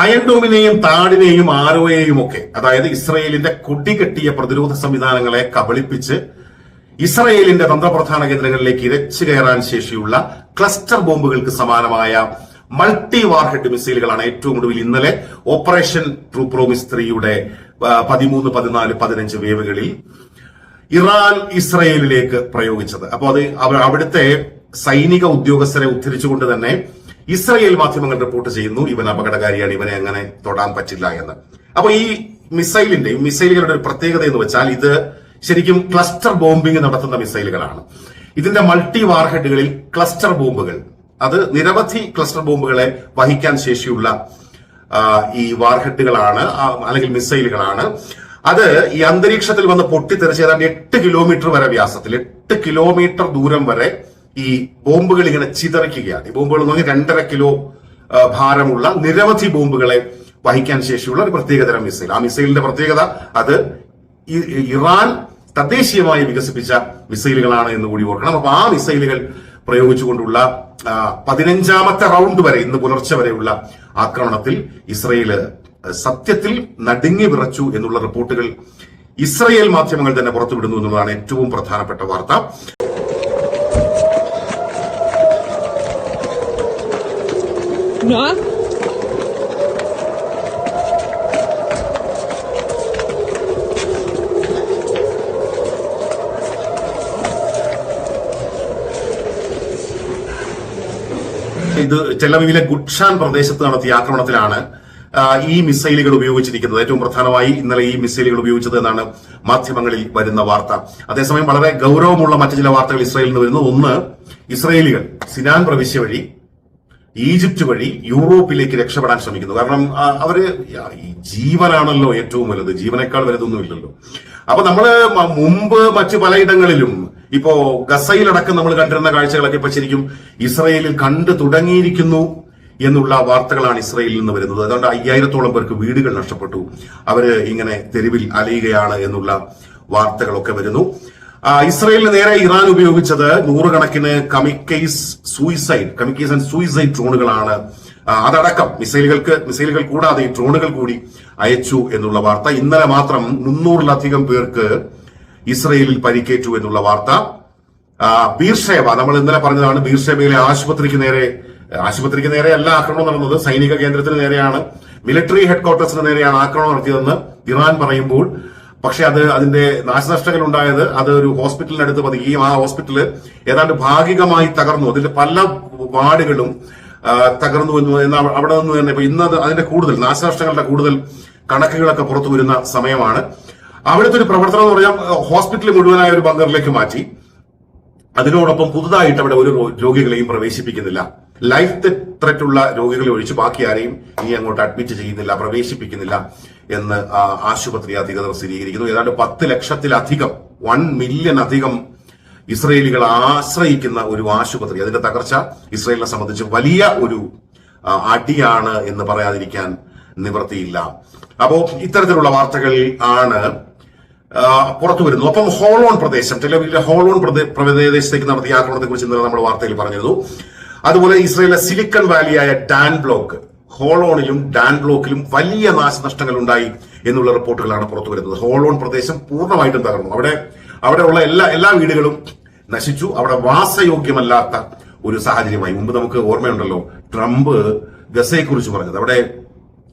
അയൻഡോമിനെയും താടിനെയും ആരോയെയും ഒക്കെ അതായത് ഇസ്രയേലിന്റെ കൊടികെട്ടിയ പ്രതിരോധ സംവിധാനങ്ങളെ കബളിപ്പിച്ച് ഇസ്രയേലിന്റെ തന്ത്രപ്രധാന കേന്ദ്രങ്ങളിലേക്ക് ഇരച്ചു കയറാൻ ശേഷിയുള്ള ക്ലസ്റ്റർ ബോംബുകൾക്ക് സമാനമായ മൾട്ടി വാർഹെഡ് മിസൈലുകളാണ് ഏറ്റവും ഒടുവിൽ ഇന്നലെ ഓപ്പറേഷൻ ട്രൂ പ്രോമിസ് ത്രീയുടെ പതിമൂന്ന് പതിനാല് പതിനഞ്ച് വേവുകളിൽ ഇറാൻ ഇസ്രയേലിലേക്ക് പ്രയോഗിച്ചത്. അപ്പോൾ അത് അവിടുത്തെ സൈനിക ഉദ്യോഗസ്ഥരെ ഉദ്ധരിച്ചുകൊണ്ട് തന്നെ ഇസ്രയേൽ മാധ്യമങ്ങൾ റിപ്പോർട്ട് ചെയ്യുന്നു ഇവൻ അപകടകാരിയാണ് ഇവനെ അങ്ങനെ തൊടാൻ പറ്റില്ല എന്ന്. അപ്പൊ ഈ മിസൈലിന്റെ മിസൈലുകളുടെ ഒരു പ്രത്യേകത എന്ന് വെച്ചാൽ ഇത് ശരിക്കും ക്ലസ്റ്റർ ബോംബിംഗ് നടത്തുന്ന മിസൈലുകളാണ്. ഇതിന്റെ മൾട്ടി വാർഹെഡുകളിൽ ക്ലസ്റ്റർ ബോംബുകൾ. അത് നിരവധി ക്ലസ്റ്റർ ബോംബുകളെ വഹിക്കാൻ ശേഷിയുള്ള ഈ വാർഹെഡുകളാണ് അല്ലെങ്കിൽ മിസൈലുകളാണ്. അത് ഈ അന്തരീക്ഷത്തിൽ വന്ന് പൊട്ടിത്തെറിച്ച് ഏതാണ്ട് എട്ട് കിലോമീറ്റർ വരെ വ്യാസത്തിൽ എട്ട് കിലോമീറ്റർ ദൂരം വരെ ഈ ബോംബുകൾ ഇങ്ങനെ ചിതറിക്കുകയാണ്. ഈ ബോംബുകൾ എന്ന് പറഞ്ഞാൽ രണ്ടര കിലോ ഭാരമുള്ള നിരവധി ബോംബുകളെ വഹിക്കാൻ ശേഷിയുള്ള ഒരു പ്രത്യേകതരം മിസൈൽ. ആ മിസൈലിന്റെ പ്രത്യേകത അത് ഇറാൻ തദ്ദേശീയമായി വികസിപ്പിച്ച മിസൈലുകളാണ് എന്ന് കൂടി ഓർക്കണം. അപ്പൊ ആ മിസൈലുകൾ പ്രയോഗിച്ചുകൊണ്ടുള്ള പതിനഞ്ചാമത്തെ റൗണ്ട് വരെ ഇന്ന് പുലർച്ചെ വരെയുള്ള ആക്രമണത്തിൽ ഇസ്രയേൽ സത്യത്തിൽ നടുങ്ങി വിറച്ചു എന്നുള്ള റിപ്പോർട്ടുകൾ ഇസ്രയേൽ മാധ്യമങ്ങൾ തന്നെ പുറത്തുവിടുന്നു എന്നുള്ളതാണ് ഏറ്റവും പ്രധാനപ്പെട്ട വാർത്ത. Na? ഇത് ചെല്ലമിലെ ഗുഡ്ഷാൻ പ്രദേശത്ത് നടത്തിയ ആക്രമണത്തിലാണ് ഈ മിസൈലുകൾ ഉപയോഗിച്ചിരിക്കുന്നത്. ഏറ്റവും പ്രധാനമായി ഇന്നലെ ഈ മിസൈലുകൾ ഉപയോഗിച്ചത് എന്നാണ് മാധ്യമങ്ങളിൽ വരുന്ന വാർത്ത. അതേസമയം വളരെ ഗൗരവമുള്ള മറ്റു ചില വാർത്തകൾ ഇസ്രായേലിൽ നിന്ന് വരുന്നു ഒന്ന് ഇസ്രായേലികൾ സിനാൻ പ്രവിശ്യ വഴി ഈജിപ്റ്റ് വഴി യൂറോപ്പിലേക്ക് രക്ഷപ്പെടാൻ ശ്രമിക്കുന്നു. കാരണം അവർ ജീവനാണല്ലോ ഏറ്റവും വലുത്. ജീവനേക്കാൾ വലുതൊന്നുമില്ലല്ലോ അപ്പൊ നമ്മൾ മുമ്പ് മറ്റു പലയിടങ്ങളിലും ഇപ്പോ ഗസയിലടക്കം നമ്മൾ കണ്ടിരുന്ന കാഴ്ചകളൊക്കെ ഇപ്പൊ ശരിക്കും ഇസ്രയേലിൽ കണ്ടു തുടങ്ങിയിരിക്കുന്നു എന്നുള്ള വാർത്തകളാണ് ഇസ്രയേലിൽ നിന്ന് വരുന്നത്. അതുകൊണ്ട് അയ്യായിരത്തോളം പേർക്ക് വീടുകൾ നഷ്ടപ്പെട്ടു. അവർ ഇങ്ങനെ തെരുവിൽ അലയുകയാണ് എന്നുള്ള വാർത്തകളൊക്കെ വരുന്നു. ഇസ്രയേലിന് നേരെ ഇറാൻ ഉപയോഗിച്ചത് നൂറുകണക്കിന് kamikaze suicide kamikaze and suicide ഡ്രോണുകളാണ്. അതടക്കം മിസൈലുകൾക്ക് മിസൈലുകൾ കൂടാതെ ഈ ഡ്രോണുകൾ കൂടി അയച്ചു എന്നുള്ള വാർത്ത. ഇന്നലെ മാത്രം മുന്നൂറിലധികം പേർക്ക് ഇസ്രയേലിൽ പരിക്കേറ്റു എന്നുള്ള വാർത്ത. ബീർഷേബ നമ്മൾ ഇന്നലെ പറഞ്ഞതാണ് ബീർഷേവയിലെ ആശുപത്രിക്ക് നേരെ ആശുപത്രിക്ക് നേരെയല്ല ആക്രമണം നടന്നത് സൈനിക കേന്ദ്രത്തിന് നേരെയാണ്. മിലിറ്ററി ഹെഡ്ക്വാർട്ടേഴ്സിന് നേരെയാണ് ആക്രമണം നടത്തിയതെന്ന് ഇറാൻ പറയുമ്പോൾ പക്ഷെ അത് അതിന്റെ നാശനഷ്ടങ്ങൾ ഉണ്ടായത് അത് ഒരു ഹോസ്പിറ്റലിനടുത്ത് പതിക്കുകയും ആ ഹോസ്പിറ്റൽ ഏതാണ്ട് ഭാഗികമായി തകർന്നു. അതിന്റെ പല വാർഡുകളും തകർന്നു എന്ന് എന്ന് അവ- അവിടെ നിന്ന് തന്നെ ഇപ്പൊ ഇന്ന് അതിന്റെ കൂടുതൽ നാശനഷ്ടങ്ങളുടെ കൂടുതൽ കണക്കുകളൊക്കെ പുറത്തു വരുന്ന സമയമാണ്. അവിടുത്തെ ഒരു പ്രവർത്തനം എന്ന് പറഞ്ഞാൽ ഹോസ്പിറ്റൽ മുഴുവനായ ഒരു ബങ്കറിലേക്ക് മാറ്റി. അതിനോടൊപ്പം പുതുതായിട്ട് അവിടെ ഒരു രോഗികളെയും പ്രവേശിപ്പിക്കുന്നില്ല. ലൈഫ് ത്രെറ്റുള്ള രോഗികളെ ഒഴിച്ച് ബാക്കി ആരെയും ഇനി അങ്ങോട്ട് അഡ്മിറ്റ് ചെയ്യുന്നില്ല പ്രവേശിപ്പിക്കുന്നില്ല. എന്ന് ആശുപത്രി അധികൃതർ സ്ഥിരീകരിക്കുന്നു. ഏതാണ്ട് പത്ത് ലക്ഷത്തിലധികം വൺ മില്യൺ അധികം ഇസ്രയേലികൾ ആശ്രയിക്കുന്ന ഒരു ആശുപത്രി. അതിന്റെ തകർച്ച ഇസ്രയേലിനെ സംബന്ധിച്ച് വലിയ ഒരു അടിയാണ് എന്ന് പറയാതിരിക്കാൻ നിവൃത്തിയില്ല. അപ്പോ ഇത്തരത്തിലുള്ള വാർത്തകൾ ആണ് പുറത്തു വരുന്നു അപ്പം ഹോളോൺ പ്രദേശം ടെലവിലെ ഹോളോൺ പ്രദേ- പ്രദേശത്തേക്ക് നടത്തിയ ആക്രമണത്തെ കുറിച്ച് ഇന്നലെ നമ്മൾ വാർത്തയിൽ പറഞ്ഞിരുന്നു. അതുപോലെ ഇസ്രയേലിലെ സിലിക്കൺ വാലിയായ ഡാൻ ബ്ലോക്ക് ഹോളോണിലും ഡാൻ ബ്ലോക്കിലും വലിയ നാശനഷ്ടങ്ങൾ ഉണ്ടായി എന്നുള്ള റിപ്പോർട്ടുകളാണ് പുറത്തു വരുന്നത്. ഹോളോൺ പ്രദേശം പൂർണമായിട്ടും തകർന്നു. അവിടെ അവിടെയുള്ള എല്ലാ എല്ലാ വീടുകളും നശിച്ചു. അവിടെ വാസയോഗ്യമല്ലാത്ത ഒരു സാഹചര്യമായി. മുമ്പ് നമുക്ക് ഓർമ്മയുണ്ടല്ലോ ട്രംപ് ഗസയെക്കുറിച്ച് പറഞ്ഞത്. അവിടെ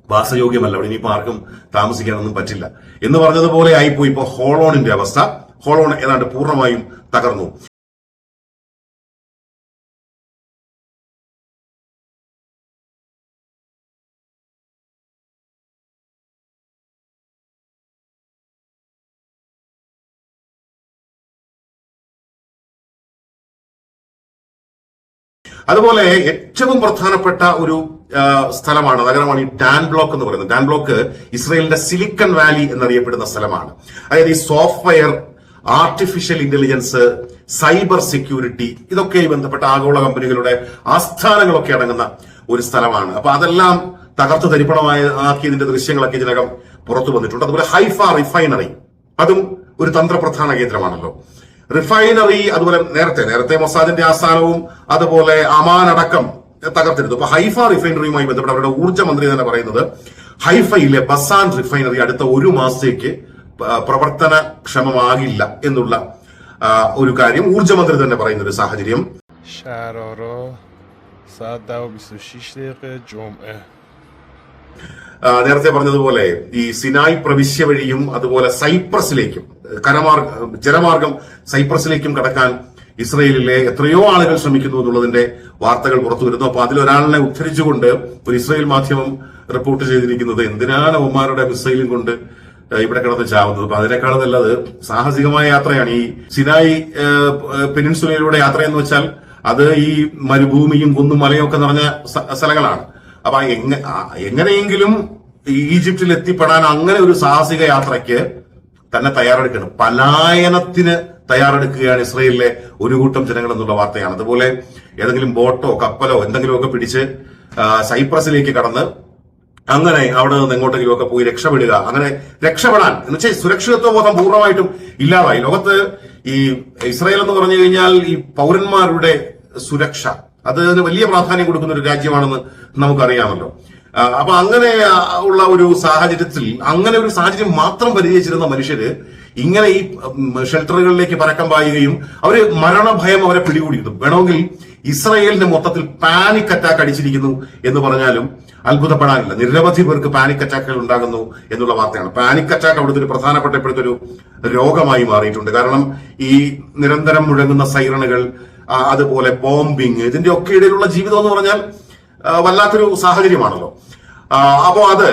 വാസയോഗ്യമല്ല. അവിടെ ഇനിയിപ്പോ ആർക്കും താമസിക്കാനൊന്നും പറ്റില്ല. എന്ന് പറഞ്ഞതുപോലെ ആയിപ്പോയി. ഇപ്പോൾ ഹോളോണിന്റെ അവസ്ഥ ഹോളോൺ ഏതാണ്ട് പൂർണമായും തകർന്നു. അതുപോലെ ഏറ്റവും പ്രധാനപ്പെട്ട ഒരു സ്ഥലമാണ് നഗരമാണ് ഈ ഡാൻ ബ്ലോക്ക് എന്ന് പറയുന്നത്. ഡാൻ ബ്ലോക്ക് ഇസ്രയേലിന്റെ സിലിക്കൺ വാലി എന്നറിയപ്പെടുന്ന സ്ഥലമാണ്. അതായത് ഈ software artificial intelligence cyber security ഇതൊക്കെയായി ബന്ധപ്പെട്ട ആഗോള കമ്പനികളുടെ ആസ്ഥാനങ്ങളൊക്കെ അടങ്ങുന്ന ഒരു സ്ഥലമാണ്. അപ്പൊ അതെല്ലാം തകർത്ത് തരിപ്പണമായി ആക്കിയതിന്റെ ദൃശ്യങ്ങളൊക്കെ ഇതിനകം പുറത്തു വന്നിട്ടുണ്ട്. അതുപോലെ ഹൈഫ റിഫൈനറി അതും ഒരു തന്ത്രപ്രധാന കേന്ദ്രമാണല്ലോ. റിഫൈനറി അതുപോലെ നേരത്തെ നേരത്തെ മൊസാദിന്റെ ആസ്ഥാനവും അതുപോലെ അമാൻ അടക്കം തകർത്തിരുന്നു. അപ്പൊ ഹൈഫ റിഫൈനറിയുമായി ബന്ധപ്പെട്ട് അവരുടെ ഊർജ മന്ത്രി തന്നെ പറയുന്നത് ഹൈഫയിലെ ബസാൻ റിഫൈനറി അടുത്ത ഒരു മാസത്തേക്ക് പ്രവർത്തനക്ഷമമാകില്ല എന്നുള്ള ഒരു കാര്യം ഊർജ മന്ത്രി തന്നെ പറയുന്ന ഒരു സാഹചര്യം. നേരത്തെ പറഞ്ഞതുപോലെ ഈ സിനായ് പ്രവിശ്യ വഴിയും അതുപോലെ സൈപ്രസിലേക്കും കരമാർഗ ജലമാർഗം സൈപ്രസിലേക്കും കടക്കാൻ ഇസ്രയേലിലെ എത്രയോ ആളുകൾ ശ്രമിക്കുന്നു എന്നുള്ളതിന്റെ വാർത്തകൾ പുറത്തു വരുന്നു. അപ്പൊ അതിലൊരാളിനെ ഉദ്ധരിച്ചുകൊണ്ട് ഒരു ഇസ്രയേൽ മാധ്യമം റിപ്പോർട്ട് ചെയ്തിരിക്കുന്നത് എന്തിനാണ് ഒമാരുടെ മിസൈലും കൊണ്ട് ഇവിടെ കിടന്ന് ചാവുന്നത്? അപ്പൊ അതിനേക്കാളും നല്ലത് സാഹസികമായ യാത്രയാണ്. ഈ സിനായ് പെനിൻസുലയിലൂടെ യാത്ര എന്ന് വെച്ചാൽ അത് ഈ മരുഭൂമിയും കുന്നും മലയും ഒക്കെ നിറഞ്ഞ സ്ഥലങ്ങളാണ്. അപ്പൊ എങ്ങ- എങ്ങനെയെങ്കിലും ഈജിപ്തിൽ എത്തിപ്പെടാൻ അങ്ങനെ ഒരു സാഹസിക യാത്രയ്ക്ക് തന്നെ തയ്യാറെടുക്കണം. പലായനത്തിന് തയ്യാറെടുക്കുകയാണ് ഇസ്രയേലിലെ ഒരു കൂട്ടം ജനങ്ങൾ എന്നുള്ള വാർത്തയാണ്. അതുപോലെ ഏതെങ്കിലും ബോട്ടോ കപ്പലോ എന്തെങ്കിലുമൊക്കെ പിടിച്ച് സൈപ്രസിലേക്ക് കടന്ന് അങ്ങനെ അവിടെ നിന്ന് എങ്ങോട്ടെങ്കിലുമൊക്കെ പോയി രക്ഷപ്പെടുക. അങ്ങനെ രക്ഷപ്പെടാൻ എന്ന് വെച്ചാൽ സുരക്ഷിതത്വ ബോധം പൂർണമായിട്ടും ഇല്ലാതായി. ലോകത്ത് ഈ ഇസ്രായേൽ എന്ന് പറഞ്ഞു കഴിഞ്ഞാൽ ഈ പൗരന്മാരുടെ സുരക്ഷ അതിന് വലിയ പ്രാധാന്യം കൊടുക്കുന്ന ഒരു രാജ്യമാണെന്ന് നമുക്കറിയാമല്ലോ. അപ്പൊ അങ്ങനെ ഉള്ള ഒരു സാഹചര്യത്തിൽ അങ്ങനെ ഒരു സാഹചര്യം മാത്രം പരിചയിച്ചിരുന്ന മനുഷ്യര് ഇങ്ങനെ ഈ ഷെൽട്ടറുകളിലേക്ക് പരക്കം പായുകയും അവർ മരണഭയം അവരെ പിടികൂടിയിരുന്നു. വേണമെങ്കിൽ ഇസ്രയേലിന്റെ മൊത്തത്തിൽ പാനിക് അറ്റാക്ക് അടിച്ചിരിക്കുന്നു എന്ന് പറഞ്ഞാലും അത്ഭുതപ്പെടാനില്ല. നിരവധി പേർക്ക് പാനിക് അറ്റാക്കുകൾ ഉണ്ടാകുന്നു എന്നുള്ള വാർത്തയാണ്. പാനിക് അറ്റാക്ക് അവിടുത്തെ ഒരു പ്രധാനപ്പെട്ട ഇപ്പോഴത്തെ ഒരു രോഗമായി മാറിയിട്ടുണ്ട്. കാരണം ഈ നിരന്തരം മുഴങ്ങുന്ന സൈറണുകൾ അതുപോലെ ബോംബിങ് ഇതിന്റെ ഒക്കെ ഇടയിലുള്ള ജീവിതം എന്ന് പറഞ്ഞാൽ വല്ലാത്തൊരു സാഹചര്യമാണല്ലോ. അപ്പോ അത്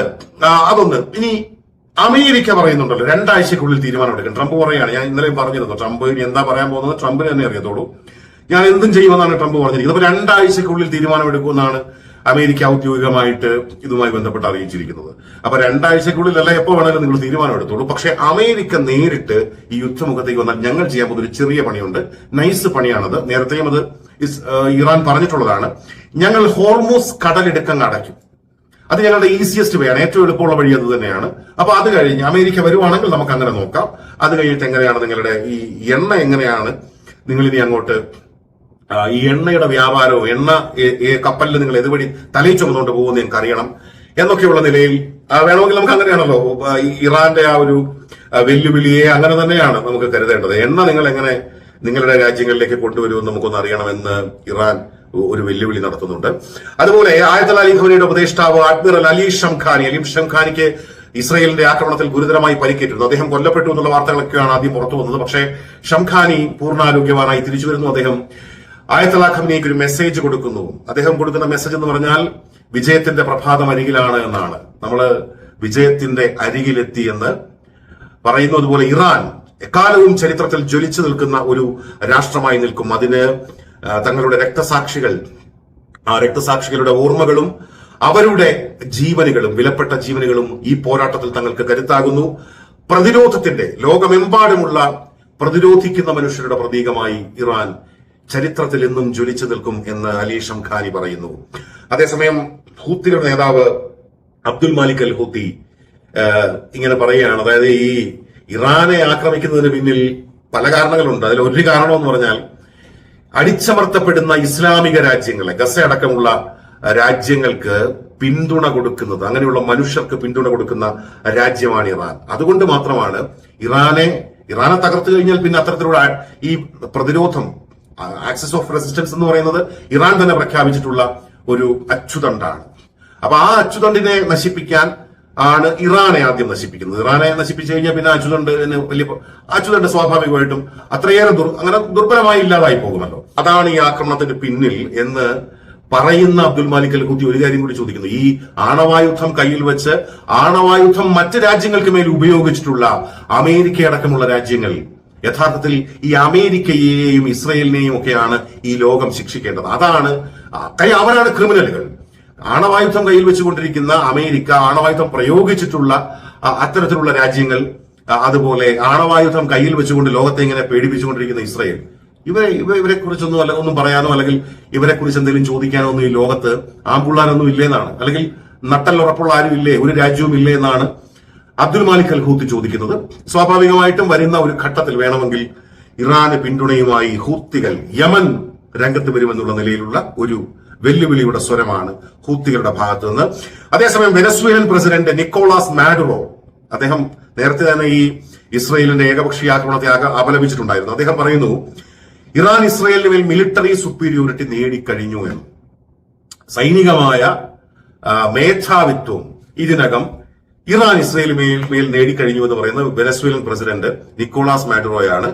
അതൊന്ന്. ഇനി അമേരിക്ക പറയുന്നുണ്ടല്ലോ രണ്ടാഴ്ചക്കുള്ളിൽ തീരുമാനമെടുക്കും ട്രംപ് പറയുകയാണ് ഞാൻ ഇന്നലെയും പറഞ്ഞിരുന്നു ട്രംപ് ഇനി എന്താ പറയാൻ പോകുന്നത് ട്രംപിന് തന്നെ അറിയത്തോളൂ ഞാൻ എന്തും ചെയ്യുമെന്നാണ് ട്രംപ് പറഞ്ഞിരിക്കുന്നത്. അപ്പൊ രണ്ടാഴ്ചക്കുള്ളിൽ തീരുമാനമെടുക്കുമെന്നാണ് അമേരിക്ക ഔദ്യോഗികമായിട്ട് ഇതുമായി ബന്ധപ്പെട്ട് അറിയിച്ചിരിക്കുന്നത്. അപ്പൊ രണ്ടാഴ്ചക്കുള്ളിൽ അല്ല എപ്പോ വേണമെങ്കിലും നിങ്ങൾ തീരുമാനം എടുത്തോളൂ. പക്ഷെ അമേരിക്ക നേരിട്ട് ഈ യുദ്ധമുഖത്തേക്ക് വന്നാൽ ഞങ്ങൾ ചെയ്യാൻ പോകുന്ന ഒരു ചെറിയ പണിയുണ്ട്. നൈസ് പണിയാണത്. നേരത്തെയും അത് ഇറാൻ പറഞ്ഞിട്ടുള്ളതാണ്. ഞങ്ങൾ ഹോർമോസ് കടലിടുക്കങ്ങ് അടയ്ക്കും. അത് ഞങ്ങളുടെ ഈസിയസ്റ്റ് വേണം ഏറ്റവും എളുപ്പമുള്ള വഴി അത് തന്നെയാണ്. അപ്പൊ അത് കഴിഞ്ഞ് അമേരിക്ക വരുവാണെങ്കിൽ നമുക്ക് അങ്ങനെ നോക്കാം. അത് കഴിഞ്ഞിട്ട് എങ്ങനെയാണ് നിങ്ങളുടെ ഈ എണ്ണ എങ്ങനെയാണ്? നിങ്ങൾ ഇനി അങ്ങോട്ട് ഈ എണ്ണയുടെ വ്യാപാരവും എണ്ണ കപ്പലിൽ നിങ്ങൾ ഇതുവഴി തലയിൽ ചുമന്നുകൊണ്ട് പോകുമെന്ന് നിങ്ങൾക്ക് അറിയണം എന്നൊക്കെയുള്ള നിലയിൽ വേണമെങ്കിൽ നമുക്ക് അങ്ങനെയാണല്ലോ ഇറാന്റെ ആ ഒരു വെല്ലുവിളിയെ അങ്ങനെ തന്നെയാണ് നമുക്ക് കരുതേണ്ടത്. എണ്ണ നിങ്ങൾ എങ്ങനെ നിങ്ങളുടെ രാജ്യങ്ങളിലേക്ക് കൊണ്ടുവരുമെന്ന് നമുക്കൊന്ന് അറിയണമെന്ന് ഇറാൻ ഒരു വെല്ലുവിളി നടത്തുന്നുണ്ട്. അതുപോലെ ആയത്തൽ അലി ഖോനിയുടെ ഉപദേഷ്ടാവ് അഡ്മിറൽ അലി ഷംഖാനി അലി ഷംഖാനിക്ക് ഇസ്രയേലിന്റെ ആക്രമണത്തിൽ ഗുരുതരമായി പരിക്കേറ്റിരുന്നു. അദ്ദേഹം കൊല്ലപ്പെട്ടു എന്നുള്ള വാർത്തകളൊക്കെയാണ് ആദ്യം പുറത്തു വന്നത്. പക്ഷേ ഷംഖാനി പൂർണാരോഗ്യവാനായി തിരിച്ചു വരുന്നു. അദ്ദേഹം ആയത്തല ഖമനിക്ക് ഒരു മെസ്സേജ് കൊടുക്കുന്നു. അദ്ദേഹം കൊടുക്കുന്ന മെസ്സേജ് എന്ന് പറഞ്ഞാൽ വിജയത്തിന്റെ പ്രഭാതം അരികിലാണ് എന്നാണ്. നമ്മൾ വിജയത്തിന്റെ അരികിലെത്തി എന്ന് പറയുന്നത് പോലെ ഇറാൻ എക്കാലവും ചരിത്രത്തിൽ ജ്വലിച്ചു നിൽക്കുന്ന ഒരു രാഷ്ട്രമായി നിൽക്കും. അതിന് തങ്ങളുടെ രക്തസാക്ഷികൾ ആ രക്തസാക്ഷികളുടെ ഓർമ്മകളും അവരുടെ ജീവനുകളും വിലപ്പെട്ട ജീവനുകളും ഈ പോരാട്ടത്തിൽ തങ്ങൾക്ക് കരുത്താകുന്നു. പ്രതിരോധത്തിന്റെ ലോകമെമ്പാടുമുള്ള പ്രതിരോധിക്കുന്ന മനുഷ്യരുടെ പ്രതീകമായി ഇറാൻ ചരിത്രത്തിൽ എന്നും ജ്വലിച്ചു നിൽക്കും എന്ന് അലി ഷംഖാനി പറയുന്നു. അതേസമയം ഹൂത്തിയുടെ നേതാവ് അബ്ദുൽ മാലിക് അൽ ഹൂത്തി ഇങ്ങനെ പറയുകയാണ്. അതായത് ഈ ഇറാനെ ആക്രമിക്കുന്നതിന് പിന്നിൽ പല കാരണങ്ങളുണ്ട്. അതിൽ ഒരു കാരണം എന്ന് പറഞ്ഞാൽ അടിച്ചമർത്തപ്പെടുന്ന ഇസ്ലാമിക രാജ്യങ്ങളെ ഗസ അടക്കമുള്ള രാജ്യങ്ങൾക്ക് പിന്തുണ കൊടുക്കുന്നത് അങ്ങനെയുള്ള മനുഷ്യർക്ക് പിന്തുണ കൊടുക്കുന്ന രാജ്യമാണ് ഇറാൻ. അതുകൊണ്ട് മാത്രമാണ് ഇറാനെ ഇറാനെ തകർത്തു കഴിഞ്ഞാൽ പിന്നെ അത്തരത്തിലുള്ള ഈ പ്രതിരോധം ആക്സസ് ഓഫ് റെസിസ്റ്റൻസ് എന്ന് പറയുന്നത് ഇറാൻ തന്നെ പ്രഖ്യാപിച്ചിട്ടുള്ള ഒരു അച്ചുതണ്ടാണ്. അപ്പൊ ആ അച്ചുതണ്ടിനെ നശിപ്പിക്കാൻ ആണ് ഇറാനെ ആദ്യം നശിപ്പിക്കുന്നത്. ഇറാനെ നശിപ്പിച്ചു കഴിഞ്ഞാൽ പിന്നെ അച്ചുതണ്ടിന് വലിയ അച്ചുതണ്ട് സ്വാഭാവികമായിട്ടും അത്രയേറെ അങ്ങനെ ദുർബലമായി ഇല്ലാതായി പോകുമല്ലോ. അതാണ് ഈ ആക്രമണത്തിന്റെ പിന്നിൽ എന്ന് പറയുന്ന അബ്ദുൽ മാലിക് അൽ ഹുദ്ദി ഒരു കാര്യം കൂടി ചോദിക്കുന്നു. ഈ ആണവായുധം കയ്യിൽ വെച്ച് ആണവായുധം മറ്റ് രാജ്യങ്ങൾക്ക് മേൽ ഉപയോഗിച്ചിട്ടുള്ള അമേരിക്ക അടക്കമുള്ള രാജ്യങ്ങൾ യഥാർത്ഥത്തിൽ ഈ അമേരിക്കയെയും ഇസ്രയേലിനെയും ഒക്കെയാണ് ഈ ലോകം ശിക്ഷിക്കേണ്ടത്. അതാണ് കൈ അവരാണ് ക്രിമിനലുകൾ. ആണവായുധം കയ്യിൽ വെച്ചുകൊണ്ടിരിക്കുന്ന അമേരിക്ക ആണവായുധം പ്രയോഗിച്ചിട്ടുള്ള അത്തരത്തിലുള്ള രാജ്യങ്ങൾ അതുപോലെ ആണവായുധം കയ്യിൽ വെച്ചുകൊണ്ട് ലോകത്തെ ഇങ്ങനെ പേടിപ്പിച്ചുകൊണ്ടിരിക്കുന്ന ഇസ്രയേൽ. ഇവരെ ഇവ ഇവരെ കുറിച്ചൊന്നും അല്ല ഒന്നും പറയാനോ അല്ലെങ്കിൽ ഇവരെ കുറിച്ച് എന്തെങ്കിലും ചോദിക്കാനോ ഒന്നും ഈ ലോകത്ത് ആമ്പുള്ളാനൊന്നും ഇല്ലേന്നാണ്. അല്ലെങ്കിൽ നട്ടലുറപ്പുള്ള ആരും ഇല്ലേ? ഒരു രാജ്യവും ഇല്ലേ എന്നാണ് അബ്ദുൽ മാലിക് അൽഹൂത്ത് ചോദിക്കുന്നത് സ്വാഭാവികമായിട്ടും വരുന്ന ഒരു ഘട്ടത്തിൽ വേണമെങ്കിൽ ഇറാന് പിന്തുണയുമായി ഹൂത്തികൾ യമൻ രംഗത്ത് വരുമെന്നുള്ള നിലയിലുള്ള ഒരു വെല്ലുവിളിയുടെ സ്വരമാണ് ഹൂത്തികളുടെ ഭാഗത്തു നിന്ന് അതേസമയം വെനസ്വേലൻ പ്രസിഡന്റ് നിക്കോളാസ് മാഡുറോ അദ്ദേഹം നേരത്തെ തന്നെ ഈ ഇസ്രയേലിന്റെ ഏകപക്ഷീയ ആക്രമണത്തെ ആക- അപലപിച്ചിട്ടുണ്ടായിരുന്നു. അദ്ദേഹം പറയുന്നു ഇറാൻ ഇസ്രയേലിന് മേൽ മിലിറ്ററി സുപ്പീരിയോറിറ്റി നേടിക്കഴിഞ്ഞു എന്ന്. സൈനികമായ മേധാവിത്വം ഇതിനകം ഇറാൻ ഇസ്രയേൽ മേൽ നേടിക്കഴിഞ്ഞു എന്ന് പറയുന്ന വെനസ്വേലൻ പ്രസിഡന്റ് നിക്കോളാസ് മാഡുറോയാണ്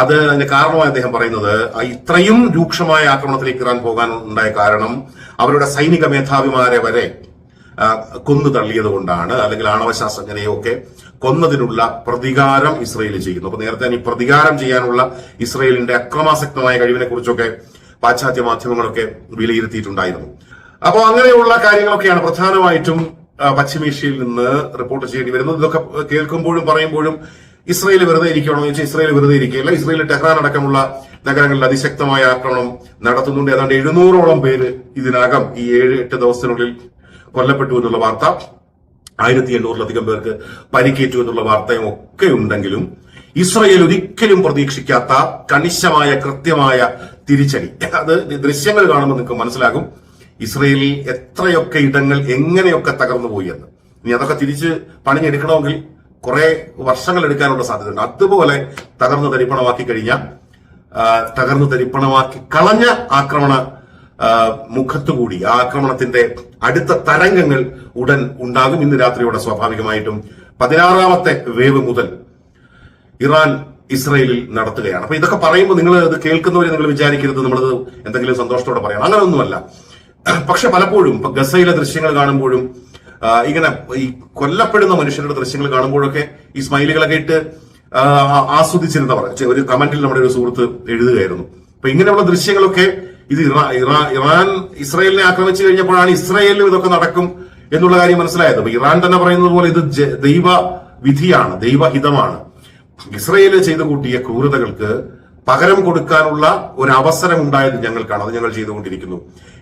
അത് അതിന്റെ കാരണമായി അദ്ദേഹം പറയുന്നത് ഇത്രയും രൂക്ഷമായ ആക്രമണത്തിലേക്ക് ഇറാൻ പോകാൻ ഉണ്ടായ കാരണം അവരുടെ സൈനിക മേധാവിമാരെ വരെ കൊന്നു തള്ളിയത് കൊണ്ടാണ് അല്ലെങ്കിൽ ആണവശാസ്ത്രജ്ഞനെയൊക്കെ കൊന്നതിനുള്ള പ്രതികാരം ഇസ്രയേൽ ചെയ്യുന്നു. അപ്പൊ നേരത്തെ ഈ പ്രതികാരം ചെയ്യാനുള്ള ഇസ്രയേലിന്റെ അക്രമാസക്തമായ കഴിവിനെ കുറിച്ചൊക്കെ പാശ്ചാത്യ മാധ്യമങ്ങളൊക്കെ വിലയിരുത്തിയിട്ടുണ്ടായിരുന്നു. അപ്പോൾ അങ്ങനെയുള്ള കാര്യങ്ങളൊക്കെയാണ് പ്രധാനമായിട്ടും പശ്ചിമേഷ്യയിൽ നിന്ന് റിപ്പോർട്ട് ചെയ്യേണ്ടി വരുന്നത് ഇതൊക്കെ കേൾക്കുമ്പോഴും പറയുമ്പോഴും ഇസ്രയേൽ വെറുതെ ഇരിക്കണമെന്ന് വെച്ചാൽ ഇസ്രയേൽ വെറുതെ ഇരിക്കുകയല്ല. ഇസ്രയേൽ ടെഹ്റാൻ അടക്കമുള്ള നഗരങ്ങളിൽ അതിശക്തമായ ആക്രമണം നടത്തുന്നുണ്ട്. ഏതാണ്ട് എഴുന്നൂറോളം പേര് ഇതിനകം ഈ ഏഴ് എട്ട് ദിവസത്തിനുള്ളിൽ കൊല്ലപ്പെട്ടു എന്നുള്ള വാർത്ത. ആയിരത്തി എണ്ണൂറിലധികം പേർക്ക് പരിക്കേറ്റു എന്നുള്ള വാർത്തയും ഒക്കെ ഉണ്ടെങ്കിലും ഇസ്രയേൽ ഒരിക്കലും പ്രതീക്ഷിക്കാത്ത കണിശമായ കൃത്യമായ തിരിച്ചടി. അത് ദൃശ്യങ്ങൾ കാണുമ്പോൾ നിങ്ങൾക്ക് മനസ്സിലാകും. ഇസ്രയേലിൽ എത്രയൊക്കെ ഇടങ്ങൾ എങ്ങനെയൊക്കെ തകർന്നു പോയി എന്ന്. ഇനി അതൊക്കെ തിരിച്ച് പണിഞ്ഞെടുക്കണമെങ്കിൽ കുറെ വർഷങ്ങൾ എടുക്കാനുള്ള സാധ്യതയുണ്ട്. അതുപോലെ തകർന്നു തരിപ്പണമാക്കി കഴിഞ്ഞ തകർന്നു തരിപ്പണമാക്കി കളഞ്ഞ ആക്രമണ മുഖത്തുകൂടി ആ ആക്രമണത്തിന്റെ അടുത്ത തരംഗങ്ങൾ ഉടൻ ഉണ്ടാകും ഇന്ന് രാത്രിയോടെ സ്വാഭാവികമായിട്ടും. പതിനാറാമത്തെ വേവ് മുതൽ ഇറാൻ ഇസ്രയേലിൽ നടത്തുകയാണ്. അപ്പൊ ഇതൊക്കെ പറയുമ്പോൾ നിങ്ങൾ ഇത് കേൾക്കുന്നവരെ നിങ്ങൾ വിചാരിക്കരുത്. നമ്മളത് എന്തെങ്കിലും സന്തോഷത്തോടെ പറയണം അങ്ങനെയൊന്നുമല്ല. പക്ഷെ പലപ്പോഴും ഇപ്പൊ ഗസയിലെ ദൃശ്യങ്ങൾ കാണുമ്പോഴും ഇങ്ങനെ ഈ കൊല്ലപ്പെടുന്ന മനുഷ്യരുടെ ദൃശ്യങ്ങൾ കാണുമ്പോഴൊക്കെ ഈ സ്മൈലുകളൊക്കെ ഇട്ട് ആസ്വദിച്ചിരുന്നവർ ഒരു കമന്റിൽ നമ്മുടെ ഒരു സുഹൃത്ത് എഴുതുകയായിരുന്നു. അപ്പൊ ഇങ്ങനെയുള്ള ദൃശ്യങ്ങളൊക്കെ ഇത് ഇറാ- ഇറാ- ഇറാൻ ഇസ്രയേലിനെ ആക്രമിച്ചു കഴിഞ്ഞപ്പോഴാണ് ഇസ്രയേലിലും ഇതൊക്കെ നടക്കും എന്നുള്ള കാര്യം മനസ്സിലായത്. അപ്പൊ ഇറാൻ തന്നെ പറയുന്നത് പോലെ ഇത് ദൈവ വിധിയാണ് ദൈവഹിതമാണ്. ഇസ്രയേലിൽ ചെയ്തു കൂട്ടിയ ക്രൂരതകൾക്ക് പകരം കൊടുക്കാനുള്ള ഒരു അവസരം ഉണ്ടായത് ഞങ്ങൾക്കാണ്. അത് ഞങ്ങൾ ചെയ്തുകൊണ്ടിരിക്കുന്നു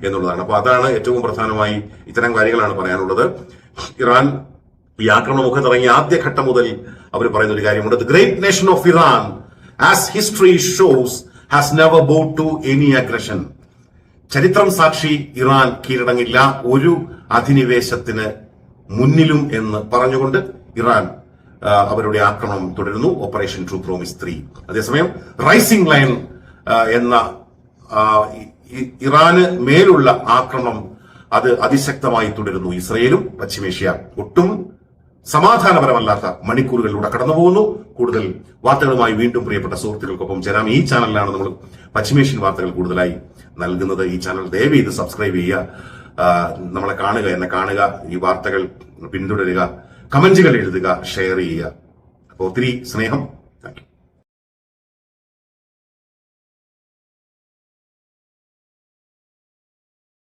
എന്നുള്ളതാണ്. അപ്പൊ അതാണ് ഏറ്റവും പ്രധാനമായി ഇത്തരം കാര്യങ്ങളാണ് പറയാനുള്ളത്. ഇറാൻ ഈ ആക്രമണ മുഖത്തിറങ്ങിയ ആദ്യഘട്ടം മുതൽ അവർ പറയുന്ന ഒരു കാര്യമുണ്ട്. The great nation of Iran as history shows has never bow to any aggression ചരിത്രം സാക്ഷി ഇറാൻ കീഴടങ്ങില്ല. ഒരു അധിനിവേശത്തിന് മുന്നിലും എന്ന് പറഞ്ഞുകൊണ്ട് ഇറാൻ അവരുടെ ആക്രമണം തുടരുന്നു. ഓപ്പറേഷൻ ട്രൂ പ്രോമിസ് ത്രീ അതേസമയം റൈസിംഗ് ലൈൻ എന്ന ഇറാന് മേലുള്ള ആക്രമണം അത് അതിശക്തമായി തുടരുന്നു. ഇസ്രയേലും പശ്ചിമേഷ്യ ഒട്ടും സമാധാനപരമല്ലാത്ത മണിക്കൂറുകളിലൂടെ കടന്നു പോകുന്നു കൂടുതൽ വാർത്തകളുമായി വീണ്ടും പ്രിയപ്പെട്ട സുഹൃത്തുക്കൾക്കൊപ്പം ചേരാം. ഈ ചാനലിലാണ് നമ്മൾ പശ്ചിമേഷ്യൻ വാർത്തകൾ കൂടുതലായി നൽകുന്നത്. ഈ ചാനൽ ദയവ് ഇത് സബ്സ്ക്രൈബ് ചെയ്യുക. നമ്മളെ കാണുക എന്നെ കാണുക. ഈ വാർത്തകൾ പിന്തുടരുക. കമന്റുകൾ എഴുതുക ഷെയർ ചെയ്യുക. അപ്പോൾ ഒത്തിരി സ്നേഹം.